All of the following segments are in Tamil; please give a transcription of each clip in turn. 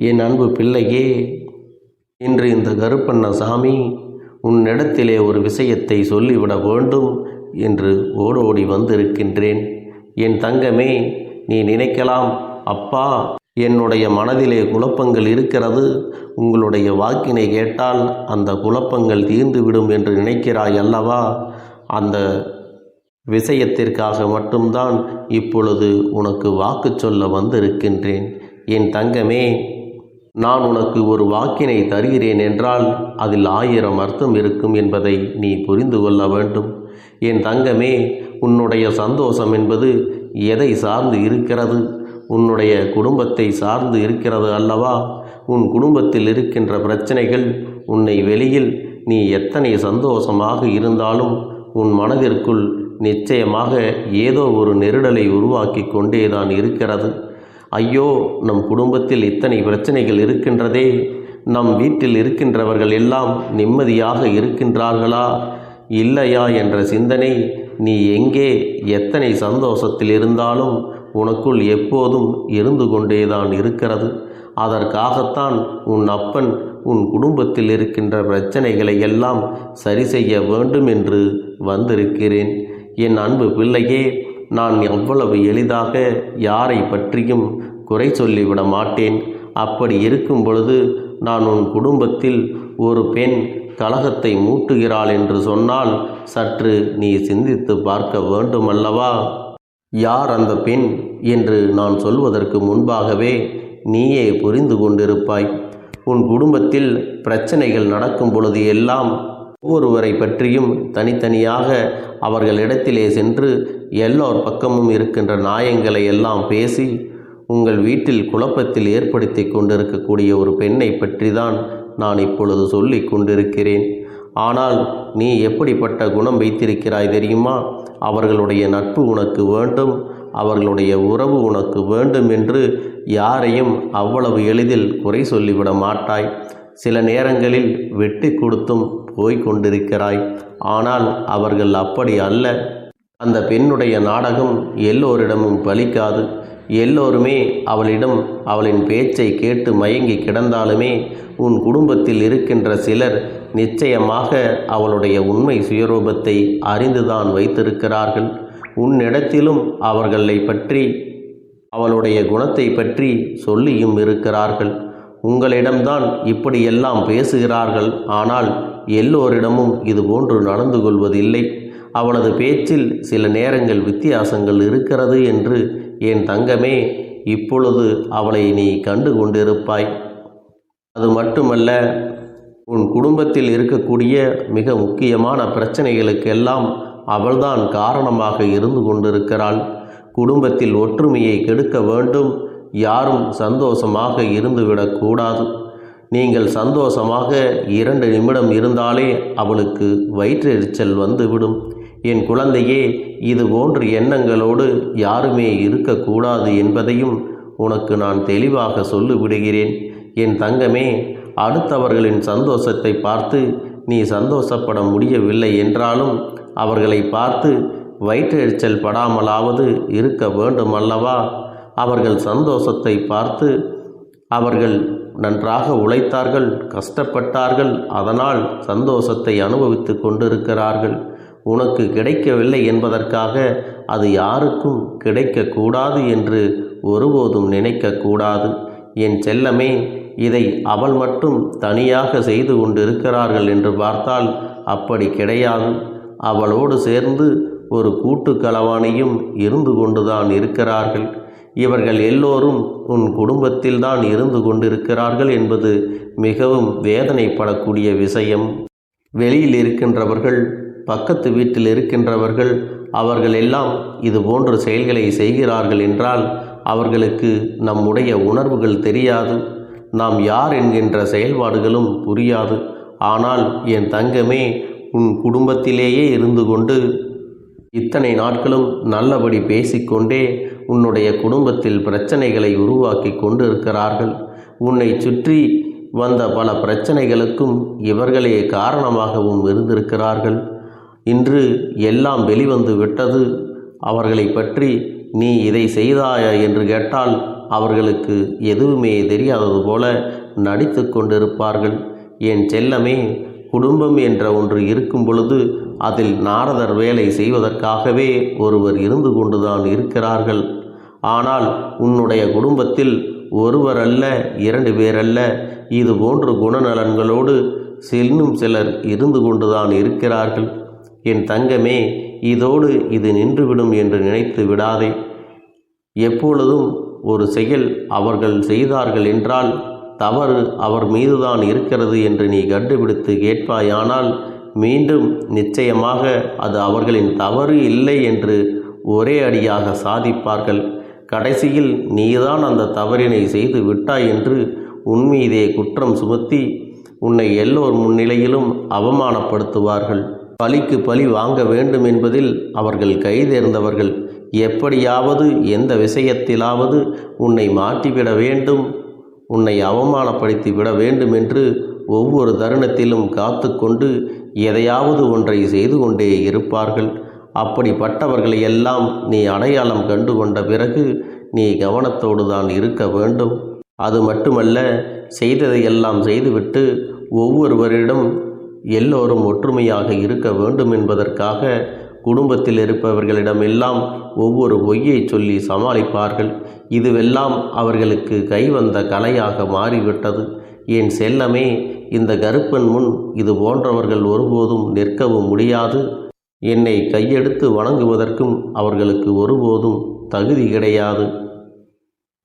என் அன்பு பிள்ளையே இன்று இந்த கருப்பண்ணசாமி உன்னிடத்திலே ஒரு விஷயத்தை சொல்லிவிட வேண்டும் என்று ஓடோடி வந்திருக்கின்றேன். என் தங்கமே நீ நினைக்கலாம். அப்பா என்னுடைய மனதிலே குழப்பங்கள் இருக்கிறது. உங்களுடைய வாக்கினை கேட்டால் அந்த குழப்பங்கள் தீர்ந்துவிடும் என்று நினைக்கிறாய் அல்லவா? அந்த விஷயத்திற்காக மட்டும்தான் இப்பொழுது உனக்கு வாக்கு சொல்ல வந்திருக்கின்றேன். என் தங்கமே நான் உனக்கு ஒரு வாக்கினை தருகிறேன் என்றால் அதில் ஆயிரம் அர்த்தம் இருக்கும் என்பதை நீ புரிந்து கொள்ள வேண்டும். என் தங்கமே உன்னுடைய சந்தோஷம் என்பது எதை சார்ந்து இருக்கிறது? உன்னுடைய குடும்பத்தை சார்ந்து இருக்கிறது அல்லவா? உன் குடும்பத்தில் இருக்கின்ற பிரச்சனைகள் உன்னை வெளியில் நீ எத்தனை சந்தோஷமாக இருந்தாலும் உன் மனதிற்குள் நிச்சயமாக ஏதோ ஒரு நெருடலை உருவாக்கி கொண்டேதான் இருக்கிறது. ஐயோ நம் குடும்பத்தில் இத்தனை பிரச்சனைகள் இருக்கின்றதே. நம் வீட்டில் இருக்கின்றவர்கள் எல்லாம் நிம்மதியாக இருக்கின்றார்களா? இல்லையா என்ற சிந்தனை. நீ எங்கே எத்தனை சந்தோஷத்தில் இருந்தாலும் உனக்குள் எப்போதும் இருந்து கொண்டேதான் இருக்கிறது. அதற்காகத்தான் உன் அப்பன் உன் குடும்பத்தில் இருக்கின்ற பிரச்சனைகளை எல்லாம் சரி செய்ய வேண்டும் என்று வந்திருக்கிறேன். என் அன்பு பிள்ளையே நான் எவ்வளவு எளிதாக யாரை பற்றியும் குறை சொல்லிவிட மாட்டேன். அப்படி இருக்கும் பொழுது நான் உன் குடும்பத்தில் ஒரு பெண் கலகத்தை மூட்டுகிறாள் என்று சொன்னால் சற்று நீ சிந்தித்து பார்க்க வேண்டுமல்லவா? யார் அந்த பெண் என்று நான் சொல்வதற்கு முன்பாகவே நீயே புரிந்து கொண்டிருப்பாய். உன் குடும்பத்தில் பிரச்சனைகள் நடக்கும் பொழுது எல்லாம் ஒவ்வொருவரை பற்றியும் தனித்தனியாக அவர்களிடத்திலே சென்று எல்லோர் பக்கமும் இருக்கின்ற நாயங்களை எல்லாம் பேசி உங்கள் வீட்டில் குழப்பத்தில் ஏற்படுத்தி கொண்டிருக்கக்கூடிய ஒரு பெண்ணை பற்றி தான் நான் இப்பொழுது சொல்லி கொண்டிருக்கிறேன். ஆனால் நீ எப்படிப்பட்ட குணம் வைத்திருக்கிறாய் தெரியுமா? அவர்களுடைய நட்பு உனக்கு வேண்டும் அவர்களுடைய உறவு உனக்கு வேண்டும் என்று யாரையும் அவ்வளவு எளிதில் குறை சொல்லிவிட மாட்டாய். சில நேரங்களில் வெட்டி கொடுத்தும் போய்க் கொண்டிருக்கிறாய். ஆனால் அவர்கள் அப்படி அல்ல. அந்த பெண்ணுடைய நாடகம் எல்லோரிடமும் பலிக்காது. எல்லோருமே அவளிடம் அவளின் பேச்சை கேட்டு மயங்கி கிடந்தாலுமே உன் குடும்பத்தில் இருக்கின்ற சிலர் நிச்சயமாக அவளுடைய உண்மை சுயரூபத்தை அறிந்துதான் வைத்திருக்கிறார்கள். உன்னிடத்திலும் அவர்களை பற்றி அவளுடைய குணத்தை பற்றி சொல்லியும் இருக்கிறார்கள். உங்களிடம்தான் இப்படியெல்லாம் பேசுகிறார்கள். ஆனால் எல்லோரிடமும் இதுபோன்று நடந்து கொள்வதில்லை. அவளது பேச்சில் சில நேரங்கள் வித்தியாசங்கள் இருக்கிறது என்று என் தங்கமே இப்பொழுது அவளை நீ கண்டு கொண்டிருப்பாய் அது மட்டுமல்ல உன் குடும்பத்தில் இருக்கக்கூடிய மிக முக்கியமான பிரச்சனைகளுக்கெல்லாம் அவள்தான் காரணமாக இருந்து கொண்டிருக்கிறாள். குடும்பத்தில் ஒற்றுமையை கெடுக்க வேண்டும் யாரும் சந்தோஷமாக இருந்துவிடக்கூடாது நீங்கள் சந்தோஷமாக இரண்டு நிமிடம் இருந்தாலே அவளுக்கு வயிற்றெரிச்சல் வந்துவிடும் என் குழந்தையே இது போன்ற எண்ணங்களோடு யாருமே இருக்கக்கூடாது என்பதையும் உனக்கு நான் தெளிவாக சொல்லிவிடுகிறேன். என் தங்கமே அடுத்தவர்களின் சந்தோஷத்தை பார்த்து நீ சந்தோஷப்பட முடியவில்லை என்றாலும் அவர்களை பார்த்து வயிற்றெரிச்சல் படாமலாவது இருக்க வேண்டும் அல்லவா அவர்கள் சந்தோஷத்தை பார்த்து அவர்கள் நன்றாக உழைத்தார்கள் கஷ்டப்பட்டார்கள் அதனால் சந்தோஷத்தை அனுபவித்து கொண்டிருக்கிறார்கள். உனக்கு கிடைக்கவில்லை என்பதற்காக அது யாருக்கும் கிடைக்கக்கூடாது என்று ஒருபோதும் நினைக்கக்கூடாது. என் செல்லமே இதை அவள் மட்டும் தனியாக செய்து கொண்டிருக்கிறார்கள் என்று பார்த்தால் அப்படி கிடையாது. அவளோடு சேர்ந்து ஒரு கூட்டு இருந்து கொண்டுதான் இருக்கிறார்கள். இவர்கள் எல்லோரும் உன் குடும்பத்தில்தான் இருந்து கொண்டிருக்கிறார்கள் என்பது மிகவும் வேதனைப்படக்கூடிய விஷயம். வெளியில் இருக்கின்றவர்கள் பக்கத்து வீட்டில் இருக்கின்றவர்கள் அவர்கள் எல்லாம் இது போன்ற செயல்களை செய்கிறார்கள் என்றால் அவர்களுக்கு நம்முடைய உணர்வுகள் தெரியாது. நாம் யார் என்கின்ற செயல்பாடுகளும் புரியாது. ஆனால் என் தங்கமே உன் குடும்பத்திலேயே இருந்து கொண்டு இத்தனை நாட்களும் நல்லபடி பேசிக்கொண்டே உன்னுடைய குடும்பத்தில் பிரச்சனைகளை உருவாக்கி கொண்டு இருக்கிறார்கள் உன்னை சுற்றி வந்த பல பிரச்சனைகளுக்கும் இவர்களே காரணமாகவும் இருந்திருக்கிறார்கள். இன்று எல்லாம் வெளிவந்து விட்டது. அவர்களை பற்றி நீ இதை செய்தாயா என்று கேட்டால் அவர்களுக்கு எதுவுமே தெரியாதது போல நடித்து கொண்டிருப்பார்கள். என் செல்லமே குடும்பம் என்ற ஒன்று இருக்கும் பொழுது அதில் நாரதர் வேலை செய்வதற்காகவே ஒருவர் இருந்து கொண்டுதான் இருக்கிறார்கள். ஆனால் உன்னுடைய குடும்பத்தில் ஒருவர் அல்ல இரண்டு பேரல்ல இது போன்ற குணநலன்களோடு செல்லும் சிலர் இருந்து கொண்டுதான் இருக்கிறார்கள். என் தங்கமே இதோடு இது நின்றுவிடும் என்று நினைத்து விடாதே. எப்பொழுதும் ஒரு செயல் அவர்கள் செய்தார்கள் என்றால் தவறு அவர் மீதுதான் இருக்கிறது என்று நீ கண்டுபிடித்து கேட்பாயானால் மீண்டும் நிச்சயமாக அது அவர்களின் தவறு இல்லை என்று ஒரே அடியாக சாதிப்பார்கள். கடைசியில் நீதான் அந்த தவறினை செய்து விட்டாய் என்று உன்மீதே குற்றம் சுமத்தி உன்னை எல்லோர் முன்னிலையிலும் அவமானப்படுத்துவார்கள். பழிக்கு பழி வாங்க வேண்டும் என்பதில் அவர்கள் கைதேர்ந்தவர்கள். எப்படியாவது எந்த விஷயத்திலாவது உன்னை மாற்றிவிட வேண்டும். உன்னை அவமானப்படுத்தி விட வேண்டும் என்று ஒவ்வொரு தருணத்திலும் காத்து கொண்டு எதையாவது ஒன்றை செய்து கொண்டே இருப்பார்கள். அப்படிப்பட்டவர்களை எல்லாம் நீ அடையாளம் கண்டு கொண்ட பிறகு நீ கவனத்தோடு தான் இருக்க வேண்டும். அது மட்டுமல்ல செய்ததையெல்லாம் செய்துவிட்டு ஒவ்வொருவரிடம் எல்லோரும் ஒற்றுமையாக இருக்க வேண்டும் என்பதற்காக குடும்பத்தில் இருப்பவர்களிடமெல்லாம் ஒவ்வொரு பொய்யை சொல்லி சமாளிப்பார்கள். இதுவெல்லாம் அவர்களுக்கு கைவந்த கலையாக மாறிவிட்டது. என் செல்லமே இந்த கருப்பன் முன் இது போன்றவர்கள் ஒருபோதும் நிற்கவும் முடியாது. என்னை கையெடுத்து வணங்குவதற்கும் அவர்களுக்கு ஒருபோதும் தகுதி கிடையாது.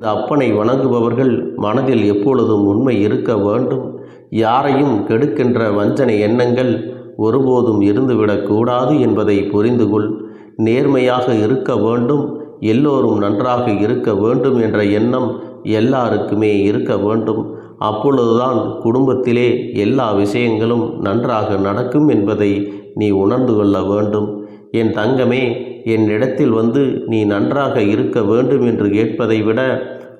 அப்பனை வணங்குபவர்கள் மனதில் எப்பொழுதும் உண்மை இருக்க வேண்டும். யாரையும் கெடுக்கின்ற வஞ்சனை எண்ணங்கள் ஒருபோதும் இருந்துவிடக்கூடாது என்பதை புரிந்து கொள் நேர்மையாக இருக்க வேண்டும் எல்லோரும் நன்றாக இருக்க வேண்டும் என்ற எண்ணம் எல்லாருக்குமே இருக்க வேண்டும். அப்பொழுதுதான் குடும்பத்திலே எல்லா விஷயங்களும் நன்றாக நடக்கும் என்பதை நீ உணர்ந்து கொள்ள வேண்டும். என் தங்கமே என்னிடத்தில் வந்து நீ நன்றாக இருக்க வேண்டும் என்று கேட்பதை விட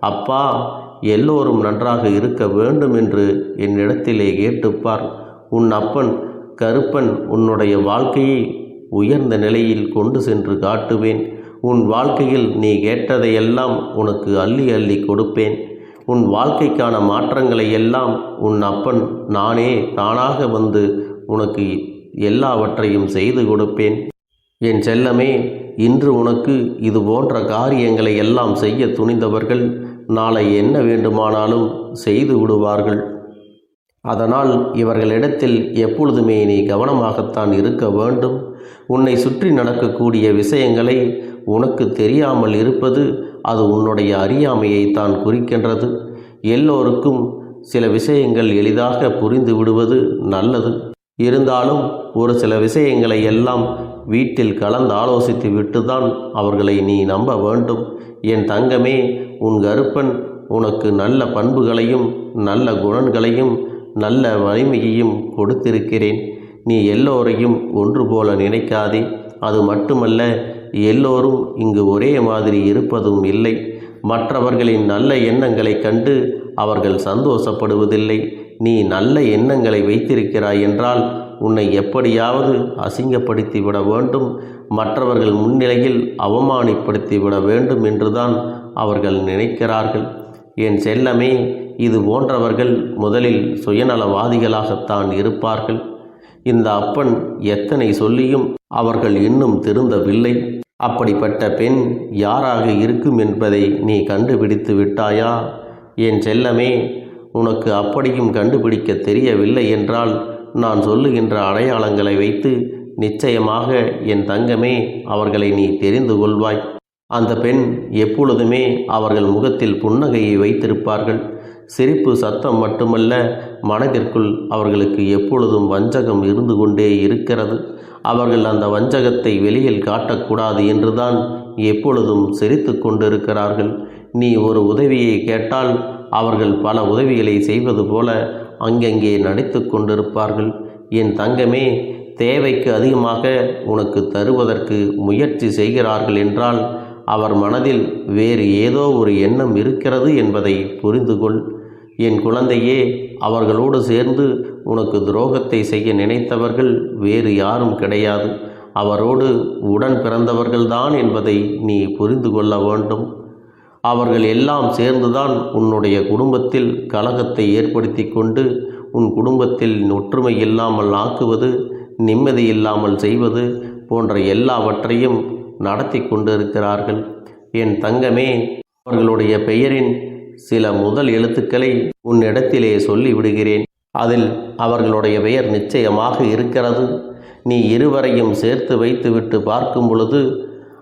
அப்பா எல்லோரும் நன்றாக இருக்க வேண்டும் என்று என்னிடத்திலே கேட்டுப்பார். உன் அப்பன் கருப்பன் உன்னுடைய வாழ்க்கையை உயர்ந்த நிலையில் கொண்டு சென்று காட்டுவேன். உன் வாழ்க்கையில் நீ கேட்டதையெல்லாம் உனக்கு அள்ளி அள்ளி கொடுப்பேன். உன் வாழ்க்கைக்கான மாற்றங்களை எல்லாம் உன் அப்பன் நானே தானாக வந்து உனக்கு எல்லாவற்றையும் செய்து கொடுப்பேன். என் செல்லமே இன்று உனக்கு இது போன்ற காரியங்களை எல்லாம் செய்ய துணிந்தவர்கள் நாளை என்ன வேண்டுமானாலும் செய்து விடுவார்கள். அதனால் இவர்களிடத்தில் எப்பொழுதுமே நீ கவனமாகத்தான் இருக்க வேண்டும். உன்னை சுற்றி நடக்கக்கூடிய விஷயங்களை உனக்கு தெரியாமல் இருப்பது அது உன்னுடைய அறியாமையை தான் குறிக்கின்றது. எல்லோருக்கும் சில விஷயங்கள் எளிதாக புரிந்து விடுவது நல்லது. இருந்தாலும் ஒரு சில விஷயங்களை எல்லாம் வீட்டில் கலந்து ஆலோசித்து விட்டுதான் அவர்களை நீ நம்ப வேண்டும். என் தங்கமே உன் கருப்பன் உனக்கு நல்ல பண்புகளையும் நல்ல குணங்களையும் நல்ல வலிமையையும் கொடுத்திருக்கிறேன். நீ எல்லோரையும் ஒன்று போல நினைக்காதே. அது மட்டுமல்ல எல்லோரும் இங்கு ஒரே மாதிரி இருப்பதும் இல்லை. மற்றவர்களின் நல்ல எண்ணங்களைக் கண்டு அவர்கள் சந்தோஷப்படுவதில்லை. நீ நல்ல எண்ணங்களை வைத்திருக்கிறாய் என்றால் உன்னை எப்படியாவது அசிங்கப்படுத்தி விட வேண்டும். மற்றவர்கள் முன்னிலையில் அவமானப்படுத்தி விட வேண்டும் என்றுதான் அவர்கள் நினைக்கிறார்கள். என் செல்லமே இது போன்றவர்கள் முதலில் சுயநலவாதிகளாகத்தான் இருப்பார்கள். இந்த அப்பன் எத்தனை சொல்லியும் அவர்கள் இன்னும் திருந்தவில்லை. அப்படிப்பட்ட பெண் யாராக இருக்கும் என்பதை நீ கண்டுபிடித்து விட்டாயா? என் செல்லமே உனக்கு அப்படியும் கண்டுபிடிக்க தெரியவில்லை என்றால் நான் சொல்லுகின்ற அடையாளங்களை வைத்து நிச்சயமாக என் தங்கமே அவர்களை நீ தெரிந்து கொள்வாய். அந்த பெண் எப்பொழுதுமே அவர்கள் முகத்தில் புன்னகையை வைத்திருப்பார்கள். சிரிப்பு சத்தம் மட்டுமல்ல மனதிற்குள் அவர்களுக்கு எப்பொழுதும் வஞ்சகம் இருந்து கொண்டே இருக்கிறது. அவர்கள் அந்த வஞ்சகத்தை வெளியில் காட்டக்கூடாது என்றுதான் எப்பொழுதும் சிரித்து கொண்டிருக்கிறார்கள். நீ ஒரு உதவியை கேட்டால் அவர்கள் பல உதவிகளை செய்வது போல அங்கங்கே நடித்து கொண்டிருப்பார்கள். என் தங்கமே தேவைக்கு அதிகமாக உனக்கு தருவதற்கு முயற்சி செய்கிறார்கள் என்றால் அவர் மனதில் வேறு ஏதோ ஒரு எண்ணம் இருக்கிறது என்பதை புரிந்து கொள் என் குழந்தையே அவர்களோடு சேர்ந்து உனக்கு துரோகத்தை செய்ய நினைத்தவர்கள் வேறு யாரும் கிடையாது. அவரோடு உடன் பிறந்தவர்கள்தான் என்பதை நீ புரிந்து கொள்ள வேண்டும். அவர்கள் எல்லாம் சேர்ந்துதான் உன்னுடைய குடும்பத்தில் கலகத்தை ஏற்படுத்தி கொண்டு உன் குடும்பத்தில் ஒற்றுமை இல்லாமல் ஆக்குவது நிம்மதி இல்லாமல் செய்வது போன்ற எல்லாவற்றையும் நடத்தி கொண்டிருக்கிறார்கள். என் தங்கமே அவர்களுடைய பெயரின் சில முதல் எழுத்துக்களை உன்னிடத்திலே சொல்லிவிடுகிறேன். அதில் அவர்களுடைய பெயர் நிச்சயமாக இருக்கிறது. நீ இருவரையும் சேர்த்து வைத்துவிட்டு பார்க்கும் பொழுது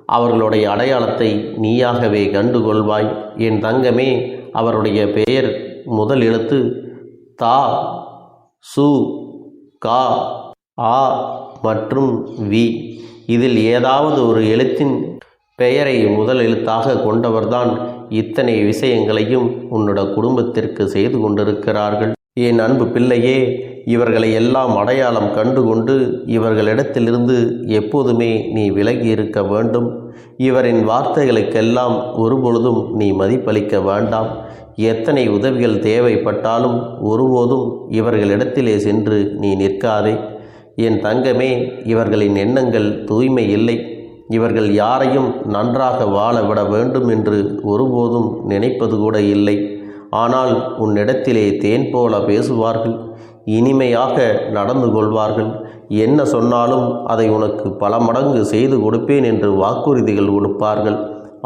அவர்களுடைய அடையாளத்தை நீயாகவே கண்டுகொள்வாய். என் தங்கமே அவருடைய பெயர் முதல் எழுத்து தா சு கா ஆ மற்றும் வி. இதில் ஏதாவது ஒரு எழுத்தின் பெயரை முதல் எழுத்தாக கொண்டவர்தான் இத்தனை விஷயங்களையும் உன்னோட குடும்பத்திற்கு செய்து கொண்டிருக்கிறார்கள். என் அன்பு பிள்ளையே இவர்களை எல்லாம் அடையாளம் கண்டுகொண்டு இவர்களிடத்திலிருந்து எப்போதுமே நீ விலகி இருக்க வேண்டும். இவரின் வார்த்தைகளுக்கெல்லாம் ஒருபொழுதும் நீ மதிப்பளிக்க வேண்டாம். எத்தனை உதவிகள் தேவைப்பட்டாலும் ஒருபோதும் இவர்களிடத்திலே சென்று நீ நிற்காதே. என் தங்கமே இவர்களின் எண்ணங்கள் தூய்மை இல்லை. இவர்கள் யாரையும் நன்றாக வாழ விட வேண்டும் என்று ஒருபோதும் நினைப்பது கூட இல்லை. ஆனால் உன்னிடத்திலே தேன் போல பேசுவார்கள். இனிமையாக நடந்து கொள்வார்கள். என்ன சொன்னாலும் அதை உனக்கு பல மடங்கு செய்து கொடுப்பேன் என்று வாக்குறுதிகள் கொடுப்பார்கள்.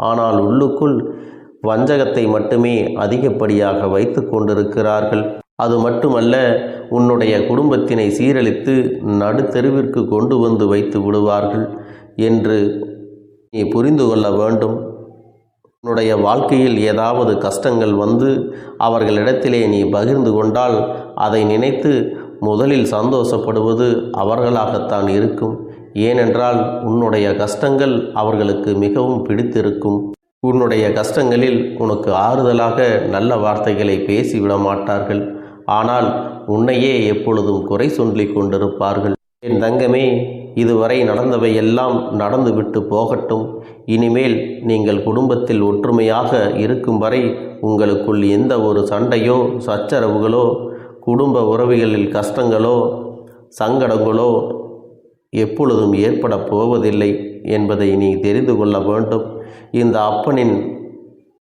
ஆனால் உள்ளுக்குள் வஞ்சகத்தை மட்டுமே அதிகப்படியாக வைத்து கொண்டிருக்கிறார்கள். அது மட்டுமல்ல உன்னுடைய குடும்பத்தினை சீரழித்து நடுத்தெருவிற்கு கொண்டு வந்து வைத்து விடுவார்கள் என்று நீ புரிந்து கொள்ள வேண்டும். உன்னுடைய வாழ்க்கையில் ஏதாவது கஷ்டங்கள் வந்து அவர்களிடத்திலே நீ பகிர்ந்து கொண்டால் அதை நினைத்து முதலில் சந்தோஷப்படுவது அவர்களாகத்தான் இருக்கும். ஏனென்றால் உன்னுடைய கஷ்டங்கள் அவர்களுக்கு மிகவும் பிடித்திருக்கும். உன்னுடைய கஷ்டங்களில் உனக்கு ஆறுதலாக நல்ல வார்த்தைகளை பேசிவிட மாட்டார்கள். ஆனால் உன்னையே எப்பொழுதும் குறை சொல்லிக் கொண்டிருப்பார்கள். என் தங்கமே இதுவரை நடந்தவை எல்லாம் நடந்துவிட்டு போகட்டும். இனிமேல் நீங்கள் குடும்பத்தில் ஒற்றுமையாக இருக்கும் வரை உங்களுக்குள் எந்த ஒரு சண்டையோ சச்சரவுகளோ குடும்ப உறவுகளில் கஷ்டங்களோ சங்கடங்களோ எப்பொழுதும் ஏற்பட போவதில்லை என்பதை நீ தெரிந்து கொள்ள வேண்டும். இந்த அப்பனின்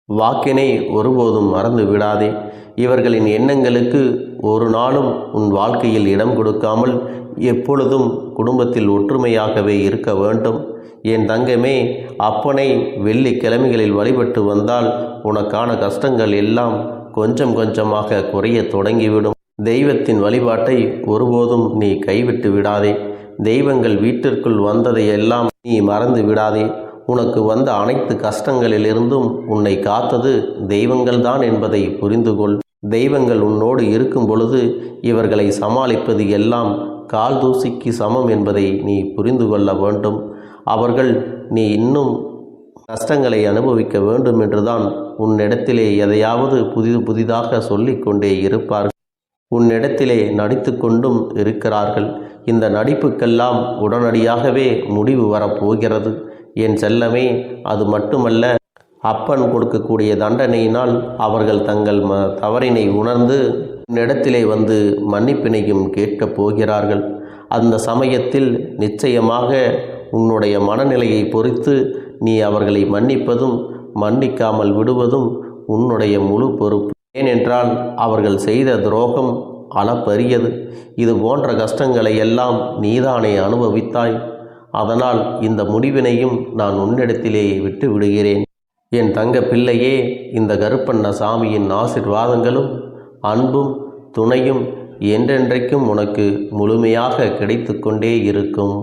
வாக்கினை ஒருபோதும் மறந்து விடாதே. இவர்களின் எண்ணங்களுக்கு ஒரு நாளும் உன் வாழ்க்கையில் இடம் கொடுக்காமல் எப்பொழுதும் குடும்பத்தில் ஒற்றுமையாகவே இருக்க வேண்டும். என் தங்கமே அப்பனை வெள்ளிக்கிழமைகளில் வழிபட்டு வந்தால் உனக்கான கஷ்டங்கள் எல்லாம் கொஞ்சம் கொஞ்சமாக குறைய தொடங்கிவிடும். தெய்வத்தின் வழிபாட்டை ஒருபோதும் நீ கைவிட்டு விடாதே. தெய்வங்கள் வீட்டிற்குள் வந்ததையெல்லாம் நீ மறந்து விடாதே. உனக்கு வந்த அனைத்து கஷ்டங்களிலிருந்தும் உன்னை காத்தது தெய்வங்கள்தான் என்பதை புரிந்து கொள் தெய்வங்கள் உன்னோடு இருக்கும் பொழுது இவர்களை சமாளிப்பது எல்லாம் கால் தூசிக்கு சமம் என்பதை நீ புரிந்து கொள்ள வேண்டும். அவர்கள் நீ இன்னும் கஷ்டங்களை அனுபவிக்க வேண்டும் என்றுதான் உன்னிடத்திலே எதையாவது புதிது புதிதாக சொல்லிக்கொண்டே இருப்பார்கள். உன்னிடத்திலே நடித்து கொண்டும் இருக்கிறார்கள். இந்த நடிப்புக்கெல்லாம் உடனடியாகவே முடிவு வரப்போகிறது. என் செல்லமே அது மட்டுமல்ல அப்பன் கொடுக்கக்கூடிய தண்டனையினால் அவர்கள் தங்கள் ம தவறினை உணர்ந்து உன்னிடத்திலே வந்து மன்னிப்பினையும் கேட்கப் போகிறார்கள். அந்த சமயத்தில் நிச்சயமாக உன்னுடைய மனநிலையை பொறுத்து நீ அவர்களை மன்னிப்பதும் மன்னிக்காமல் விடுவதும் உன்னுடைய முழு பொறுப்பு. ஏனென்றால் அவர்கள் செய்த துரோகம் அளப்பரியது. இது போன்ற கஷ்டங்களை எல்லாம் நீதானே அனுபவித்தாய். அதனால் இந்த முடிவினையும் நான் உன்னிடத்திலேயே விட்டு விடுகிறேன் என் தங்க பிள்ளையே இந்த கருப்பண்ண சாமியின் ஆசிர்வாதங்களும் அன்பும் துணையும் என்றென்றைக்கும் உனக்கு முழுமையாக கிடைத்து கொண்டே இருக்கும்.